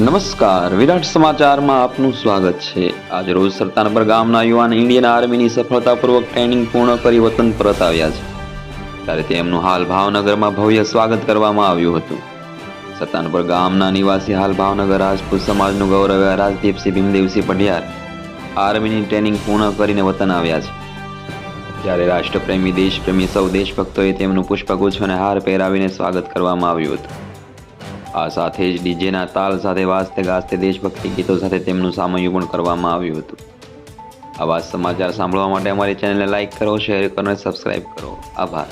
નમસ્કાર. વિરાટ સમાચારમાં આપનું સ્વાગત છે. આજે રોજ સરતાનપર ગામના યુવાન ઇન્ડિયન આર્મીની સફળતાપૂર્વક ટ્રેનિંગ પૂર્ણ કરી વતન પરત આવ્યા છે. ત્યારે તેમનું હાલ ભાવનગરમાં ભવ્ય સ્વાગત કરવામાં આવ્યું હતું. સરતાનપર ગામના નિવાસી હાલ ભાવનગર રાજપૂત સમાજનું ગૌરવ રાજદીપસિંહ ભીમદેવસિંહ પઢિયાર આર્મીની ટ્રેનિંગ પૂર્ણ કરીને વતન આવ્યા છે. જ્યારે રાષ્ટ્રપ્રેમી, દેશપ્રેમી સૌ દેશભક્તોએ તેમનું પુષ્પગુચ્છ અને હાર પહેરાવીને સ્વાગત કરવામાં આવ્યું હતું. આ સાથે જ ડીજેના તાલ સાથે વાસ્તે ગાજતે દેશભક્તિ ગીતો સાથે તેમનું સામયું પણ કરવામાં આવ્યું હતું. આવા સમાચાર સાંભળવા માટે અમારી ચેનલને લાઇક કરો, શેર કરો અને સબસ્ક્રાઇબ કરો. આભાર.